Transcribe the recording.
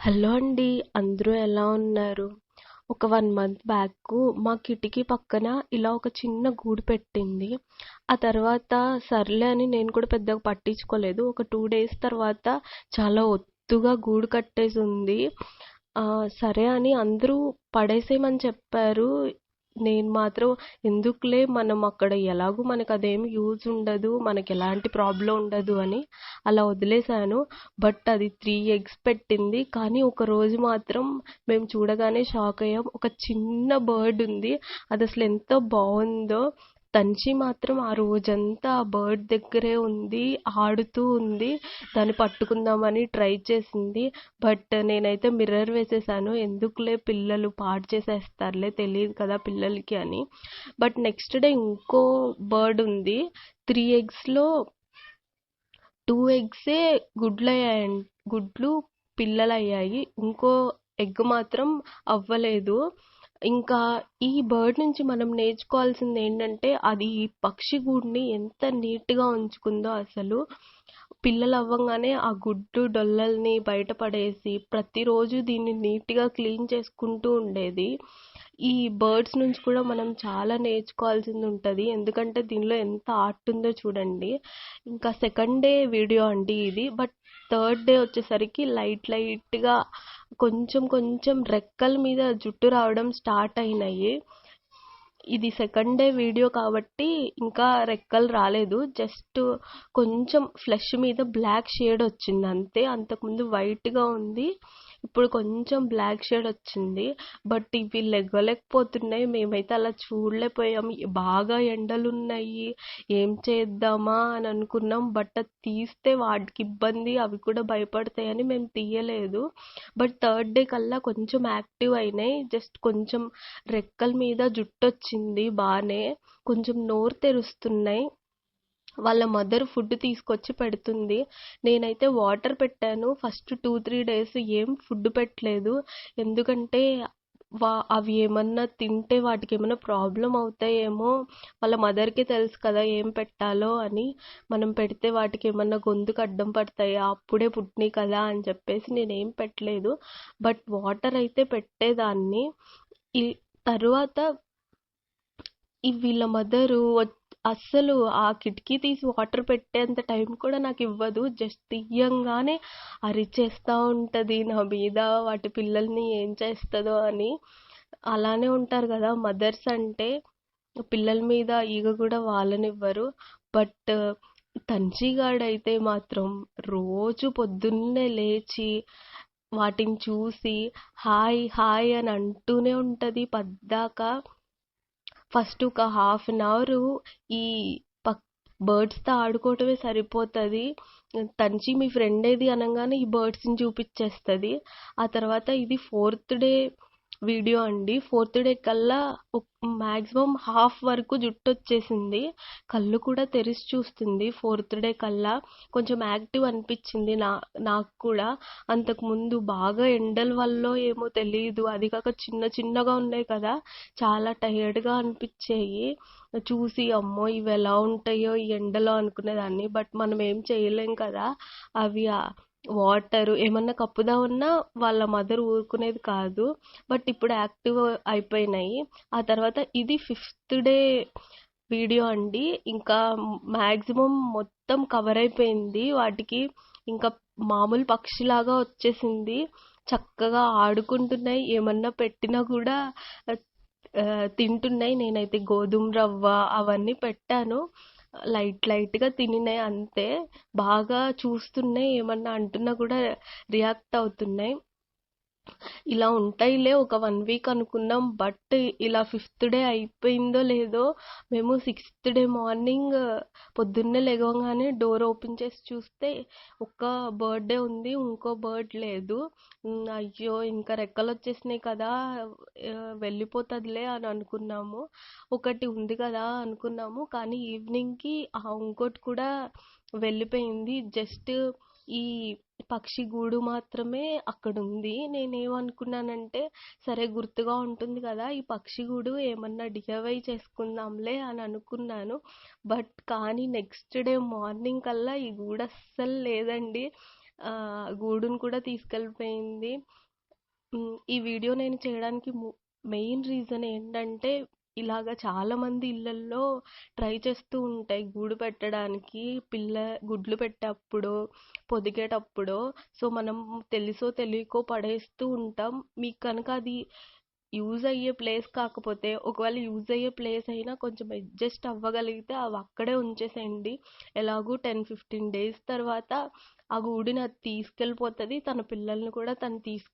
Hello అండి అందరూ ఎలా ఉన్నారు? ఒక వన్ మంత్ బ్యాక్ మా కిటికీ పక్కన ఇలా ఒక చిన్న గూడు పెట్టింది. ఆ తర్వాత సర్లే అని నేను కూడా పెద్దగా పట్టించుకోలేదు. ఒక టూ డేస్ తర్వాత చాలా ఒత్తుగా గూడు కట్టేసి ఉంది. సరే అని అందరూ పడేసేయమని చెప్పారు. నేను మాత్రం ఎందుకులే మనం అక్కడ ఎలాగూ మనకు అదేమి యూజ్ ఉండదు మనకి ఎలాంటి ప్రాబ్లం ఉండదు అని అలా వదిలేశాను. బట్ అది త్రీ ఎగ్స్ పెట్టింది. కానీ ఒక రోజు మాత్రం మేము చూడగానే షాక్ అయ్యాం. ఒక చిన్న బర్డ్ ఉంది. అది అసలు ఎంత బాగుందో. తంచి మాత్రం ఆ రోజంతా ఆ బర్డ్ దగ్గరే ఉంది ఆడుతూ ఉంది. దాన్ని పట్టుకుందామని ట్రై చేసింది. బట్ నేనైతే మిర్రర్ వేసేసాను. ఎందుకులే పిల్లలు పాడు చేసేస్తారులే తెలియదు కదా పిల్లలకి అని. బట్ నెక్స్ట్ డే ఇంకో బర్డ్ ఉంది. త్రీ ఎగ్స్లో టూ ఎగ్సే గుడ్లు అయ్యాయి గుడ్లు పిల్లలు అయ్యాయి ఇంకో ఎగ్ మాత్రం అవ్వలేదు. ఇంకా ఈ బర్డ్ నుంచి మనం నేర్చుకోవాల్సింది ఏంటంటే అది ఈ పక్షి గూడుని ఎంత నీట్గా ఉంచుకుందో అసలు. పిల్లలు అవ్వగానే ఆ గుడ్డు డొల్లల్ని బయటపడేసి ప్రతిరోజు దీన్ని నీట్గా క్లీన్ చేసుకుంటూ ఉండేది. ఈ బర్డ్స్ నుంచి కూడా మనం చాలా నేర్చుకోవాల్సింది ఉంటుంది. ఎందుకంటే దీనిలో ఎంత ఆర్ట్ ఉందో చూడండి. ఇంకా సెకండ్ డే వీడియో అండి ఇది. బట్ థర్డ్ డే వచ్చేసరికి లైట్ లైట్గా కొంచెం కొంచెం రెక్కల మీద జుట్టు రావడం స్టార్ట్ అయినాయి. ఇది సెకండ్ డే వీడియో కాబట్టి ఇంకా రెక్కలు రాలేదు. జస్ట్ కొంచెం ఫ్లెష్ మీద బ్లాక్ షేడ్ వచ్చింది అంతే. అంతకుముందు వైట్గా ఉంది. ఇప్పుడు కొంచెం బ్లాక్ షేడ్ వచ్చింది. బట్ ఇవి లెగ్గలేకపోతున్నాయి మేమైతే అలా చూడలేకపోయాం. బాగా ఎండలు ఉన్నాయి. ఏం చేద్దామా అని అనుకున్నాం. బట్ అది తీస్తే వాటికి ఇబ్బంది. అవి కూడా భయపడతాయని మేము తీయలేదు. బట్ థర్డ్ డే కల్లా కొంచెం యాక్టివ్ అయినాయి. జస్ట్ కొంచెం రెక్కల మీద జుట్టు వచ్చింది బాగానే కొంచెం నోరు తెరుస్తున్నాయి. వాళ్ళ మదర్ ఫుడ్ తీసుకొచ్చి పెడుతుంది. నేనైతే వాటర్ పెట్టాను. ఫస్ట్ టూ త్రీ డేస్ ఏం ఫుడ్ పెట్టలేదు. ఎందుకంటే వా అవి ఏమన్నా తింటే వాటికి ఏమైనా ప్రాబ్లం అవుతాయేమో. వాళ్ళ మదర్కి తెలుసు కదా ఏం పెట్టాలో అని. మనం పెడితే వాటికి ఏమన్నా గొంతుకు అడ్డం పడతాయా? అప్పుడే పుట్టినాయి కదా అని చెప్పేసి నేనేం పెట్టలేదు. బట్ వాటర్ అయితే పెట్టేదాన్ని. ఈ తర్వాత వీళ్ళ మదరు అస్సలు ఆ కిటికీ తీసి వాటర్ పెట్టేంత టైం కూడా నాకు ఇవ్వదు. జస్ట్ తీయంగానే అరిచేస్తూ ఉంటుంది నా మీద వాటి పిల్లల్ని ఏం చేస్తుందో అని. అలానే ఉంటారు కదా మదర్స్ అంటే పిల్లల మీద ఈగ కూడా వాళ్ళనివ్వరు. బట్ తంచిగాడైతే మాత్రం రోజు పొద్దున్నే లేచి వాటిని చూసి హాయ్ హాయ్ అని అంటూనే ఉంటుంది. పద్దాక ఫస్ట్ ఒక హాఫ్ అన్ అవర్ ఈ పక్ బర్డ్స్తో ఆడుకోవటమే సరిపోతుంది. తంచి మీ ఫ్రెండ్ ఏది అనగానే ఈ బర్డ్స్ని చూపించేస్తుంది ఆ తర్వాత ఇది ఫోర్త్ డే వీడియో అండి. ఫోర్త్ డే కల్లా మ్యాక్సిమం హాఫ్ వరకు జుట్టు వచ్చేసింది కళ్ళు కూడా తెరిచి చూస్తుంది. ఫోర్త్ డే కల్లా కొంచెం యాక్టివ్ అనిపించింది నా నాకు కూడా. అంతకుముందు బాగా ఎండల వల్ల ఏమో తెలియదు అది కాక చిన్న చిన్నగా ఉన్నాయి కదా. చాలా టైర్డ్గా అనిపించాయి. చూసి అమ్మో ఇవి ఎలా ఉంటాయో ఈ ఎండలో అనుకునేదాన్ని. బట్ మనం ఏం చేయలేం కదా. అవి వాటర్ ఏమన్నా కప్పుదామన్నా వాళ్ళ మదర్ ఊరుకునేది కాదు. బట్ ఇప్పుడు యాక్టివ్ అయిపోయినాయి. ఆ తర్వాత ఇది ఫిఫ్త్ డే వీడియో అండి. ఇంకా మ్యాక్సిమం మొత్తం కవర్ అయిపోయింది. వాటికి ఇంకా మామూలు పక్షిలాగా వచ్చేసింది. చక్కగా ఆడుకుంటున్నాయి. ఏమన్నా పెట్టినా కూడా తింటున్నాయి. నేనైతే గోధుమ రవ్వ అవన్నీ పెట్టాను. లైట్ లైట్గా తినినాయి అంతే. బాగా చూస్తున్నాయి ఏమన్నా అంటున్నా కూడా రియాక్ట్ అవుతున్నాయి. ఇలా ఉంటాయిలే ఒక వన్ వీక్ అనుకున్నాం బట్ ఇలా ఫిఫ్త్ డే అయిపోయిందో లేదో మేము సిక్స్త్ డే మార్నింగ్ పొద్దున్నే లేవగానే డోర్ ఓపెన్ చేసి చూస్తే ఒక బర్త్డే ఉంది ఇంకో బర్డ్ లేదు. అయ్యో ఇంకా రెక్కలు వచ్చేసినాయి కదా వెళ్ళిపోతుందిలే అని అనుకున్నాము. ఒకటి ఉంది కదా అనుకున్నాము కానీ ఈవినింగ్కి ఆ ఇంకోటి కూడా వెళ్ళిపోయింది. జస్ట్ ఈ పక్షి గూడు మాత్రమే అక్కడ ఉంది నేనేమనుకున్నానంటే సరే గుర్తుగా ఉంటుంది కదా ఈ పక్షి గూడు ఏమన్నా డిఐవై చేసుకుందాంలే అని అనుకున్నాను. బట్ కానీ నెక్స్ట్ డే మార్నింగ్ కల్లా ఈ గూడు అస్సలు లేదండి. గూడును కూడా తీసుకెళ్ళిపోయింది. ఈ వీడియో నేను చేయడానికి మెయిన్ రీజన్ ఏంటంటే ఇలాగ చాలామంది ఇళ్ళల్లో ట్రై చేస్తూ ఉంటాయి గూడు పెట్టడానికి. పిల్ల గుడ్లు పెట్టేటప్పుడు పొదిగేటప్పుడు. సో మనం తెలుసో తెలియకో పడేస్తూ ఉంటాం. మీకు కనుక అది యూజ్ అయ్యే ప్లేస్ కాకపోతే ఒకవేళ యూజ్ అయ్యే ప్లేస్ అయినా కొంచెం అడ్జస్ట్ అవ్వగలిగితే అవి అక్కడే ఉంచేసేయండి. ఎలాగూ టెన్ ఫిఫ్టీన్ డేస్ తర్వాత ఆ గూడిని అది తీసుకెళ్ళిపోతుంది. తన పిల్లల్ని కూడా తను తీసు